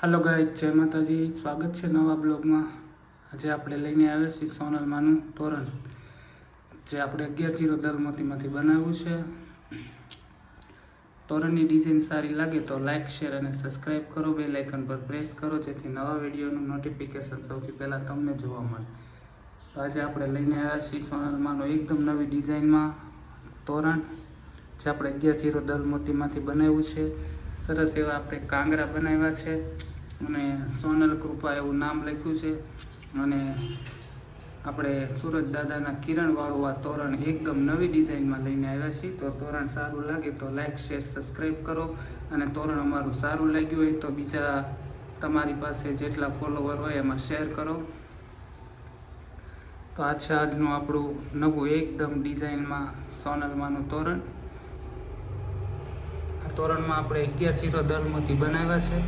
હાલો ગાય જય માતાજી. સ્વાગત છે નવા બ્લોગમાં. આજે આપણે લઈને આવ્યા છીએ સોનલમાનું તોરણ, જે આપણે અગિયાર જીરો દલમતીમાંથી બનાવ્યું છે. તોરણની ડિઝાઇન સારી લાગે તો લાઇક શેર અને સબસ્ક્રાઇબ કરો. બે લાઇકન પર પ્રેસ કરો, જેથી નવા વિડીયોનું નોટિફિકેશન સૌથી પહેલાં તમને જોવા મળે. તો આજે આપણે લઈને આવ્યા છીએ સોનલમાનું એકદમ નવી ડિઝાઇનમાં તોરણ, જે આપણે અગિયાર જીરો દલમતીમાંથી બનાવ્યું છે. સરસ એવા આપણે કાંગરા બનાવ્યા છે. અને સોનલ કૃપા એવું નામ લખ્યું છે. અને આપણે સુરત દાદાના કિરણવાળું આ તોરણ એકદમ નવી ડિઝાઇનમાં લઈને આવ્યા છીએ. તો તોરણ સારું લાગે તો લાઇક શેર સબસ્ક્રાઈબ કરો. અને તોરણ અમારું સારું લાગ્યું હોય તો બીજા તમારી પાસે જેટલા ફોલોવર હોય એમાં શેર કરો. તો આ છે આજનું આપણું નવું એકદમ ડિઝાઇનમાં સોનલમાંનું તોરણ. તોરણમાં આપણે અગિયાર ચીરો દલમોતી બનાવ્યા છે.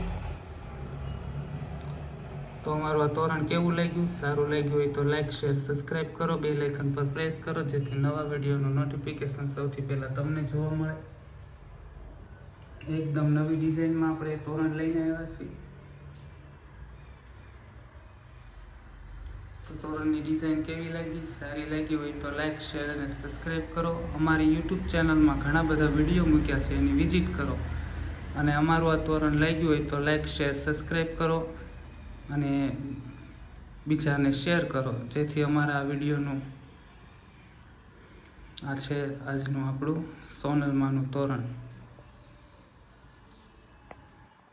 તો અમારું આ તોરણ કેવું લાગ્યું? સારું લાગ્યું હોય તો લાઇક શેર સબસ્ક્રાઈબ કરો. બે લાઇકન પર પ્રેસ કરો, જેથી નવા વિડીયોનું નોટિફિકેશન સૌથી પહેલાં તમને જોવા મળે. એકદમ નવી ડિઝાઇનમાં આપણે તોરણ લઈને આવ્યા છીએ. તોરણની ડિઝાઇન કેવી લાગી, સારી લાગી હોય તો લાઈક શેર અને સબસ્ક્રાઈબ કરો. અમારી યુટ્યુબ ચેનલમાં ઘણા બધા વીડિયો મૂક્યા છે, એની વિઝિટ કરો. અને અમારું આ તોરણ લાગ્યું હોય તો લાઈક શેર સબસ્ક્રાઈબ કરો અને બીજાને શેર કરો. જેથી અમારા આ વિડીયોનું આ છે આજનું આપણું સોનલમાનું તોરણ.